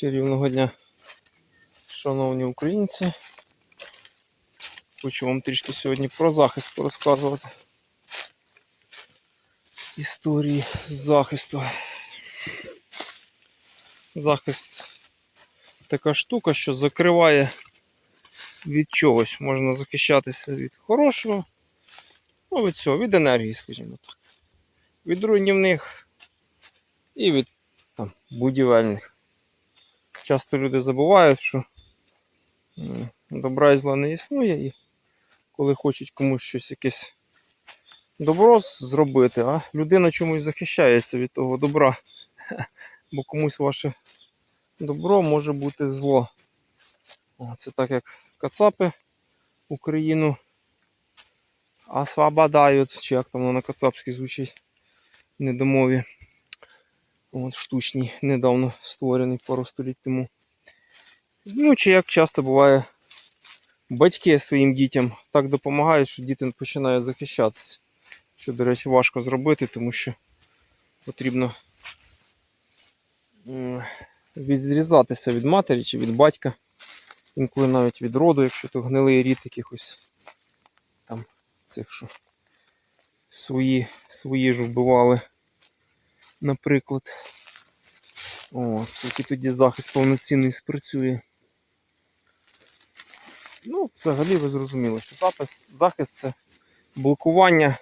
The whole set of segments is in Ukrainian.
Чарівного дня, шановні українці. Хочу вам трішки сьогодні про захист порозказувати. Історії захисту. Захист така штука, що закриває від чогось. Можна захищатися від хорошого, ну від цього, від енергії, скажімо так. Від руйнівних і від там, будівельних. Часто люди забувають, що добра і зла не існує, і коли хочуть комусь щось якесь добро зробити, а людина чомусь захищається від того добра. Бо комусь ваше добро може бути зло. Це так як кацапи Україну освободають, чи як там воно на кацапській звучить недомові. От, штучні, недавно створений пару століть тому. Ну, чи як часто буває, батьки своїм дітям так допомагають, що діти починають захищатися. Що, до речі, важко зробити, тому що потрібно відрізатися від матері чи від батька. Інколи навіть від роду, якщо то гнилий рід якихось там цих, що свої, свої ж вбивали, наприклад. О, тільки тоді захист повноцінний спрацює. Ну, взагалі ви зрозуміли, що запис, захист це блокування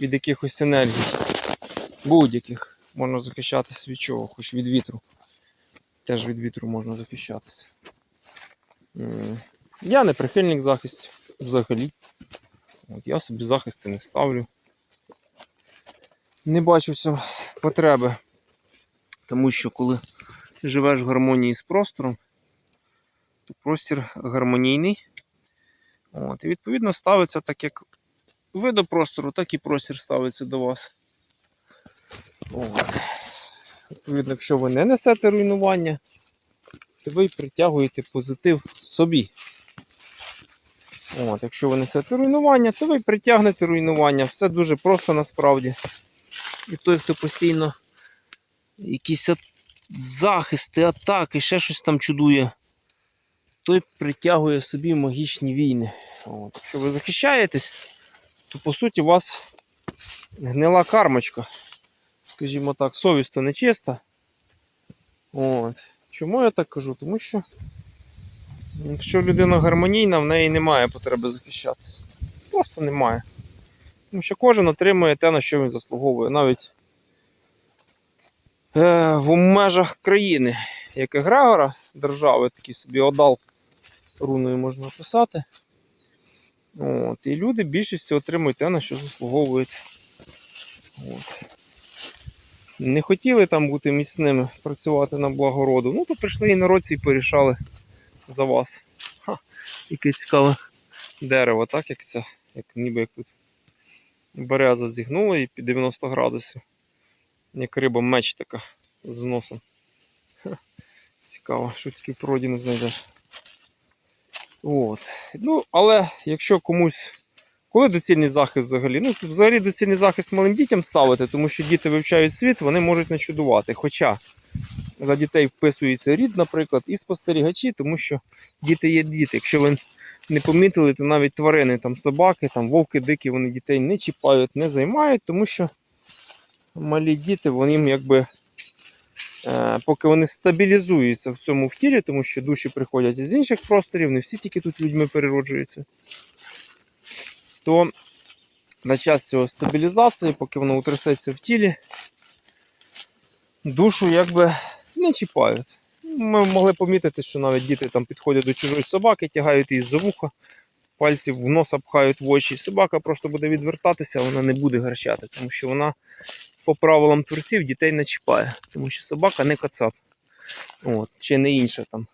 від якихось енергій. Будь-яких. Можна захищатися від чого, хоч від вітру. Теж від вітру можна захищатися. Я не прихильник захистів взагалі. От, я собі захисти не ставлю. Не бачу потреби. Тому що коли живеш в гармонії з простором, то простір гармонійний. От, і відповідно ставиться так, як ви до простору, так і простір ставиться до вас. От. Відповідно, якщо ви не несете руйнування, то ви притягуєте позитив собі. От, якщо ви несете руйнування, то ви притягнете руйнування. Все дуже просто насправді. І той, хто постійно якісь захисти, атаки, ще щось там чудує, той притягує собі магічні війни. От. Якщо ви захищаєтесь, то по суті у вас гнила кармочка. Скажімо так, совість нечиста. От. Чому я так кажу? Тому що якщо людина гармонійна, в неї немає потреби захищатися. Просто немає. Тому що кожен отримує те, на що він заслуговує. Навіть е, в межах країни, як егрегора держави, такий собі одал руною можна описати. От, і люди більшістю отримують те, на що заслуговують. От. Не хотіли там бути міцними, працювати на благо роду. Ну, то прийшли і народці і порішали за вас. Ха, яке цікаве дерево, так як це, як ніби як тут береза зігнула і під 90 градусів. Як риба меч така з носом. Ха, Цікаво, що тільки в природі не знайдеш. От. Ну, але якщо комусь. Коли доцільний захист взагалі? Ну, взагалі доцільний захист малим дітям ставити, тому що діти вивчають світ, вони можуть не чудувати. Хоча за дітей вписується рід, наприклад, і спостерігачі, тому що діти є діти. Якщо ви не помітили, то навіть тварини, там собаки, там вовки дикі, вони дітей не чіпають, не займають, тому що малі діти, вони якби. е, Поки вони стабілізуються в цьому в тілі, тому що душі приходять із інших просторів, не всі тільки тут людьми перероджуються, то на час цього стабілізації, поки воно утрясеться в тілі, душу якби не чіпають. Ми могли помітити, що навіть діти там підходять до чужої собаки, тягають її за вуха, пальці в носа пхають в очі. Собака просто буде відвертатися, вона не буде гарчати, тому що вона по правилам творців дітей не чіпає, тому що собака не кацап. От, чи не інша там.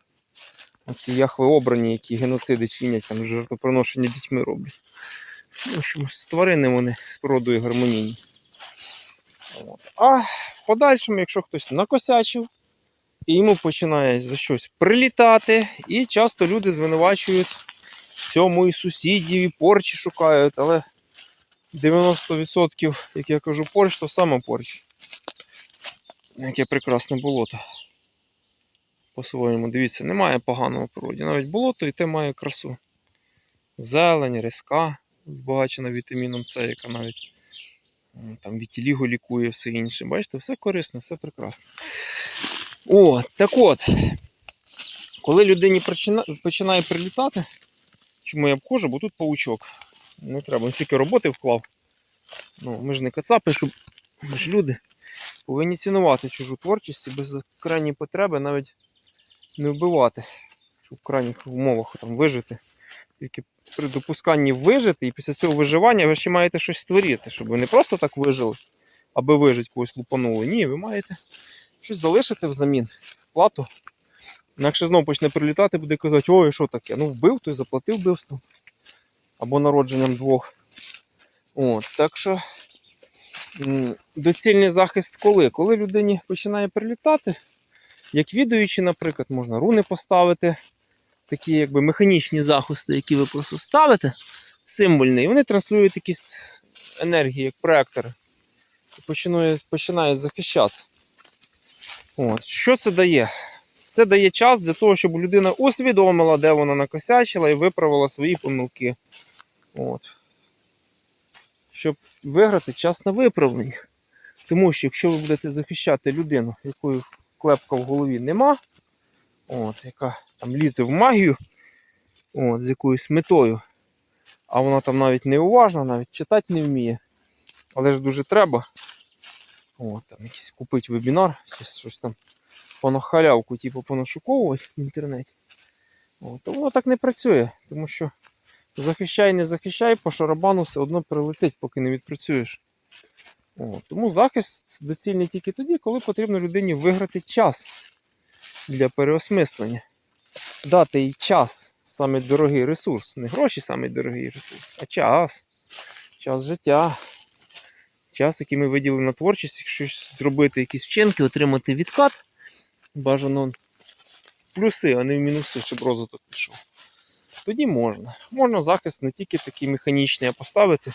Оці яхви обрані, які геноциди чинять, там жертвоприношення дітьми роблять. Ну, що тварини вони з природою гармонійні. От. А в подальшому, якщо хтось накосячив, і йому починає за щось прилітати, і часто люди звинувачують в цьому і сусідів, і порчі шукають, але 90%, як я кажу, порч, то саме порч. Яке прекрасне болото. по-своєму. Дивіться, немає поганого в природі. Навіть болото і те має красу. Зелень, риска, збагачена вітаміном С, яка навіть там вітіліго лікує, все інше. Бачите, все корисно, все прекрасно. О, так от, коли людині починає прилітати, чому я обходжу, бо тут паучок. Не треба, він стільки роботи вклав. Ну, ми ж не кацапи, щоб ми ж люди повинні цінувати чужу творчість і без крайньої потреби навіть не вбивати, щоб в крайніх умовах там вижити. Тільки при допусканні вижити, і після цього виживання ви ще маєте щось створити, щоб ви не просто так вижили, аби вижити когось лупанули. Ні, ви маєте щось залишити взамін, плату. Інакше знову почне прилітати, буде казати, ой, що таке? Ну, вбив, той заплатив вбивством. Або народженням двох. От, так що доцільний захист коли? Коли людині починає прилітати, як відуючи, наприклад, можна руни поставити, такі якби механічні захисти, які ви просто ставите, символьні, і вони транслюють якісь енергії, як проектори. І починають, починають захищати. От. Що це дає? Це дає час для того, щоб людина усвідомила, де вона накосячила і виправила свої помилки. От. Щоб виграти час на виправлення. Тому що якщо ви будете захищати людину, якої клепка в голові нема, от, яка там лізе в магію, от, з якоюсь метою, а вона там навіть не уважна, навіть читати не вміє, але ж дуже треба. От, там якийсь купити вебінар, щось там понахалявку, типу, понашуковувати в інтернеті. От, то воно так не працює, тому що захищай, не захищай, по шарабану все одно прилетить, поки не відпрацюєш. От, тому захист доцільний тільки тоді, коли потрібно людині виграти час для переосмислення. Дати їй час, саме дорогий ресурс. Не гроші самий дорогий ресурс, а час. Час життя. Час, який ми виділили на творчість, якщо зробити, якісь вчинки, отримати відкат. Бажано плюси, а не мінуси, щоб розвиток пішов. Тоді можна. Можна захист не тільки такий механічний, а поставити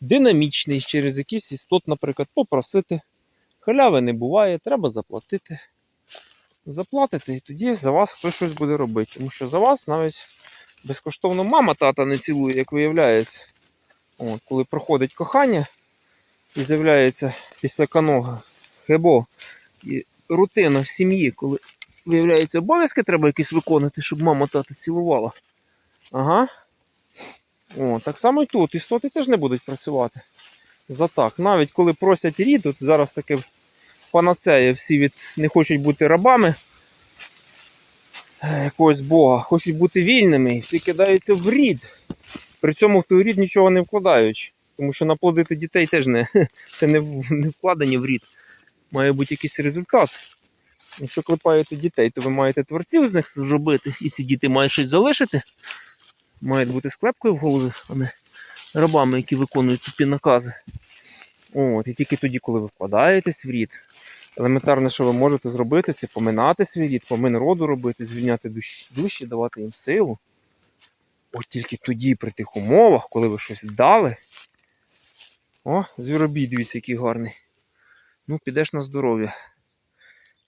динамічний, через якийсь істот, наприклад, попросити. Халяви не буває, треба заплатити. Заплатите, і тоді за вас хтось щось буде робити. Тому що за вас навіть безкоштовно мама тата не цілує, як виявляється. От, коли проходить кохання і з'являється після канога хебо і рутина в сім'ї, коли виявляється обов'язки треба якісь виконати, щоб мама тата цілувала. Ага. О, так само і тут. Істоти теж не будуть працювати. За так. Навіть коли просять рід, от зараз таке панацея, всі від не хочуть бути рабами якогось Бога, хочуть бути вільними, і всі кидаються в рід. При цьому в той рід нічого не вкладаючи. Тому що наплодити дітей теж не, це не, не вкладення в рід. Має бути якийсь результат. Якщо клепаєте дітей, то ви маєте творців з них зробити, і ці діти мають щось залишити. Мають бути склепкою в голові, а не рабами, які виконують тупі накази. От, і тільки тоді, коли ви вкладаєтесь в рід, елементарне, що ви можете зробити, це поминати свій рід, помин роду робити, звільняти душі, душі давати їм силу. От тільки тоді, при тих умовах, коли ви щось дали. О, звіробій, дивіться, який гарний. Ну, підеш на здоров'я.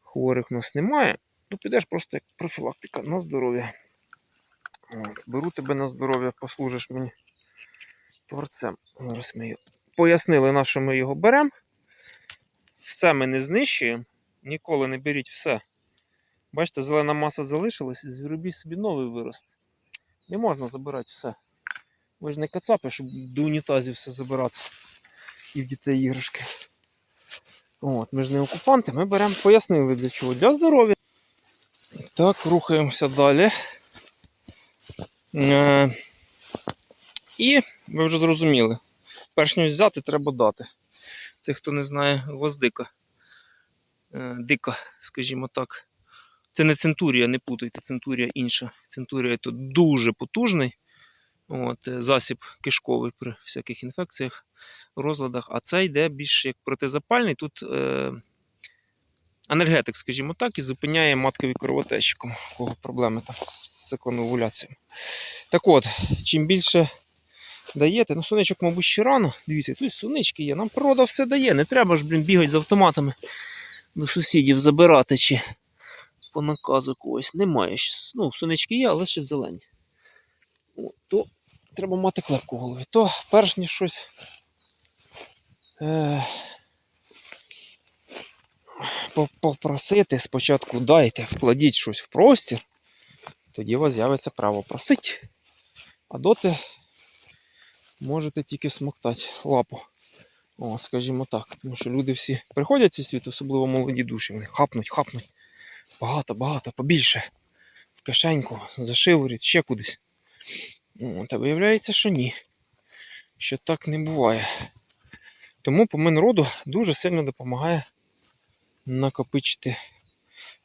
Хворих в нас немає. Ну, підеш просто як профілактика на здоров'я. Беру тебе на здоров'я, послужиш мені творцем. Зараз ми пояснили, на що ми його беремо. Все ми не знищуємо. Ніколи не беріть все. Бачите, зелена маса залишилась, і звіробій собі новий виросте. Не можна забирати все. Ви ж не кацапи, щоб до унітазів все забирати. І в дітей іграшки. От, ми ж не окупанти, ми беремо, пояснили для чого. Для здоров'я. Так, рухаємося далі. Е, і ви вже зрозуміли. Перш ніж взяти, треба дати. Це хто не знає, гвоздика. Е, дика, скажімо так. Це не центурія, не путайте, центурія інша. Центурія то дуже потужний от, е, засіб кишковий при всяких інфекціях, розладах. А це йде більш як протизапальний. Тут е, анальгетик, скажімо так, і зупиняє маткові кровотечі, кого проблеми там з циклоновуляцією. Так от, чим більше даєте, ну сонечок, мабуть, ще рано. Дивіться, тут сонечки є, нам природа все дає. Не треба ж, блін, бігати з автоматами до сусідів забирати чи по наказу когось. Немає ще. Ну, сонечки є, але ще зелені. О, то треба мати клепку в голові. То перш ніж щось. Попросити, спочатку дайте, вкладіть щось в простір, тоді у вас з'явиться право просити. А доти можете тільки смоктати лапу. О, скажімо так. Тому що люди всі приходять в цей світ, особливо молоді душі, вони хапнуть, хапнуть. Багато, багато, побільше. В кишеньку, за шиворіт, ще кудись. Та виявляється, що ні. Що так не буває. Тому помин роду дуже сильно допомагає накопичити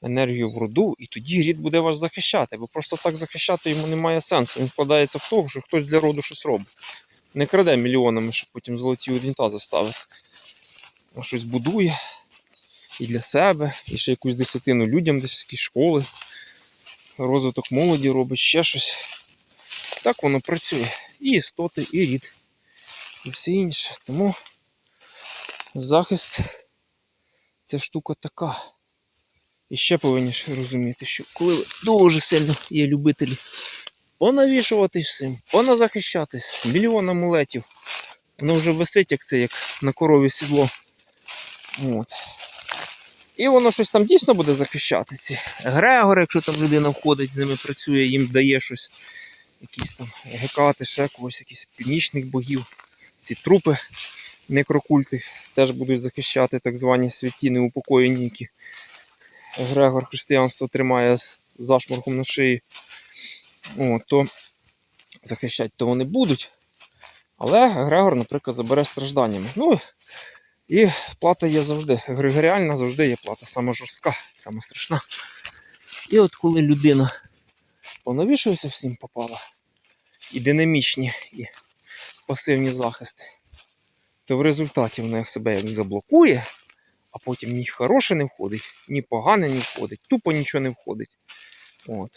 енергію в роду, і тоді рід буде вас захищати. Бо просто так захищати йому немає сенсу. Він вкладається в того, що хтось для роду щось робить. Не краде мільйонами, щоб потім золоті унітази ставити. А щось будує і для себе, і ще якусь десятину людям, десь школи, розвиток молоді робить, ще щось. Так воно працює. І істоти, і рід, і все інше. Тому захист ця штука така. І ще повинні розуміти, що коли ви дуже сильно є любителі понавішуватись всім, поназахищатись, мільйон амулетів. Воно вже висить, як це, як на корові сідло. От. І воно щось там дійсно буде захищати. Ці Грегори, якщо там людина входить, з ними працює, їм дає щось, якісь там гекати, ще когось, якісь північних богів. Ці трупи некрокульти теж будуть захищати так звані святі неупокоєні, які Грегор християнство тримає зашморгом на шиї. О, то захищати то вони будуть. Але Грегор, наприклад, забере стражданнями. Ну, і плата є завжди. Григоріальна завжди є плата, сама жорстка, сама страшна. І от коли людина понавішується всім попала, і динамічні, і пасивні захисти, то в результаті вона як себе як заблокує, а потім ні хороше не входить, ні погане не входить, тупо нічого не входить. От.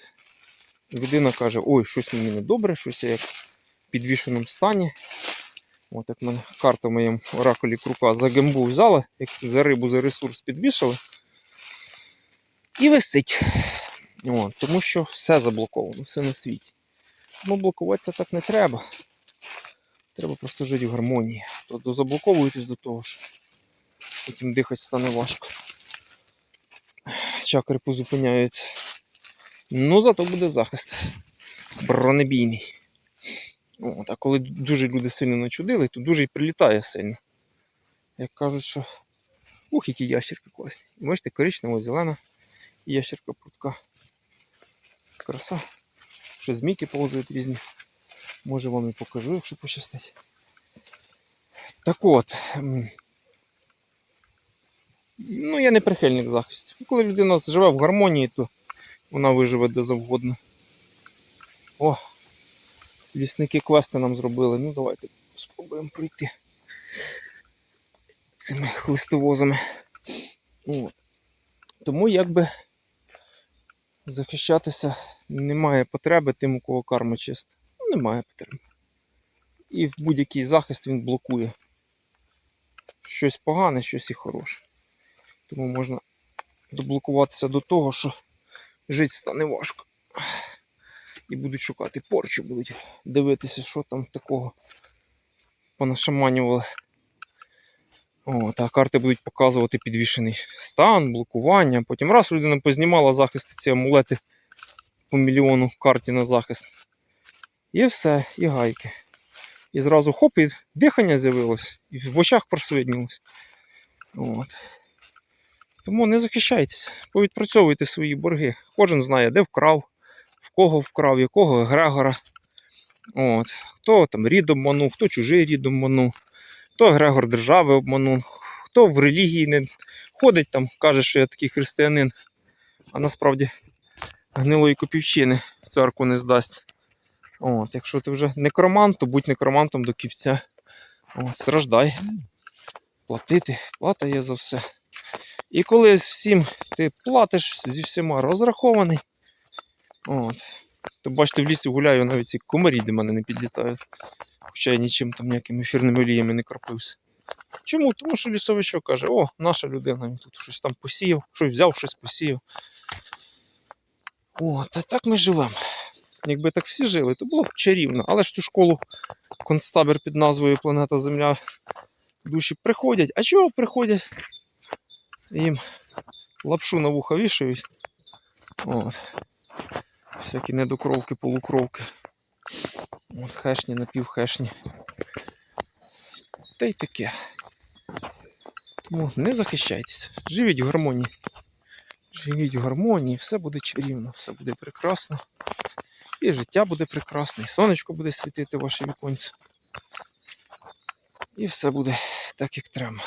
Людина каже, ой, щось мені не добре, щось я як в підвішеному стані. От як мене карта моєму оракулі крука за гембу взяла, як за рибу, за ресурс підвішали. І висить. От, тому що все заблоковано, все на світі. Тому блокуватися так не треба. Треба просто жити в гармонії. То дозаблоковуєтесь до того ж. Потім дихати стане важко. Чакри позупиняються. Ну, зато буде захист. Бронебійний. От, а коли дуже люди сильно начудили, то дуже і прилітає сильно. Як кажуть, що. Ух, які ящерки класні. І Бачите, коричнево зелена ящерка прутка. Краса. Ще змійки повзають різні. Може вам і покажу, якщо пощастить. Так от. Ну, я не прихильник захисту. Коли людина живе в гармонії, то вона виживе де завгодно. О, лісники квести нам зробили. Ну давайте спробуємо пройти цими хлистовозами. О. Тому якби захищатися немає потреби тим, у кого карма чиста. Ну, немає потреби. І в будь-який захист він блокує. Щось погане, щось і хороше. Тому можна доблокуватися до того, що жити стане важко. І будуть шукати порчу, будуть дивитися, що там такого понашаманювали. О, та карти будуть показувати підвішений стан, блокування. Потім раз людина познімала захисти ці амулети по мільйону карті на захист. І все, і гайки. І зразу хоп, і дихання з'явилось, і в очах. От. Тому не захищайтеся, повідпрацьовуйте свої борги. Кожен знає, де вкрав, в кого вкрав, якого Грегора. От. Хто там рід обманув, хто чужий рід обманув, хто Грегор держави обманув, хто в релігії не ходить там, каже, що я такий християнин, а насправді гнилої копівчини церкву не здасть. От, якщо ти вже некромант, то будь некромантом до ківця. От, страждай. Платити, плата є за все. І коли з всім ти платиш зі всіма розрахований, от, то бачите, в лісі гуляю, навіть ці комарі до мене не підлітають. Хоча я нічим там ніякими ефірними оліями не кропився. Чому? Тому що лісовий що каже, о, наша людина, він тут щось там посіяв, щось взяв, щось посіяв. От, а так ми живемо. Якби так всі жили, то було б чарівно. Але ж цю школу концтабір під назвою Планета Земля душі приходять. А чого приходять? Їм лапшу на вуха вішають. От. Всякі недокровки, полукровки. От хешні, напівхешні. Та й таке. Тому не захищайтеся. Живіть в гармонії. Живіть в гармонії, все буде чарівно, все буде прекрасно. І життя буде прекрасне, і сонечко буде світити ваше віконце. І все буде так, як треба.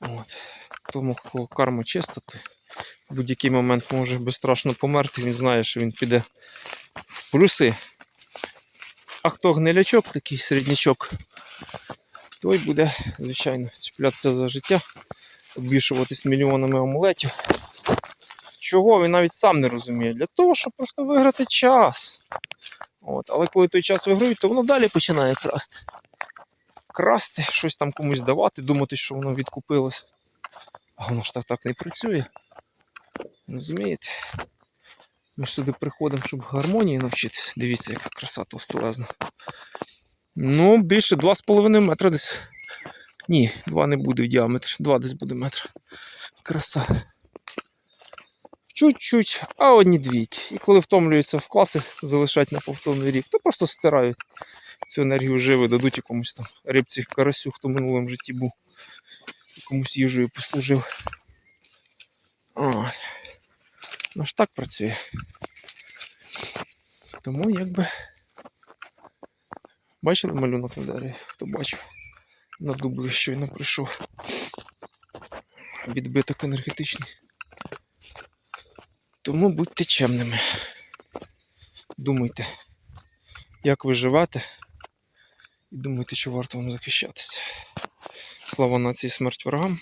От. Тому, кого карма чиста, то в будь-який момент може безстрашно померти, він знає, що він піде в плюси. А хто гнилячок, такий середнячок, той буде, звичайно, чіплятися за життя, обвішуватись мільйонами амулетів. Чого він навіть сам не розуміє. Для того, щоб просто виграти час. От. Але коли той час виграють, то воно далі починає красти. Красти, щось там комусь давати, думати, що воно відкупилось. А воно ж так, так не працює. Розумієте? Ми ж сюди приходимо, щоб гармонії навчитися. Дивіться, яка краса товстелезна. Ну, більше 2,5 метра десь. Ні, 2 не буде в діаметр, 2 десь буде метр. Краса. Чуть-чуть, а одні двійки. І коли втомлюються в класи, залишать на повторний рік, то просто стирають цю енергію живи, дадуть якомусь там рибці карасю, хто в минулому житті був. І комусь їжею послужив. Ну ж так працює. Тому якби. Бачили малюнок на дереві? Хто бачив? На дублі щойно прийшов. Відбиток енергетичний. Тому будьте чемними. Думайте, як виживати. і думайте, що варто вам захищатися. Слава нації, смерть ворогам.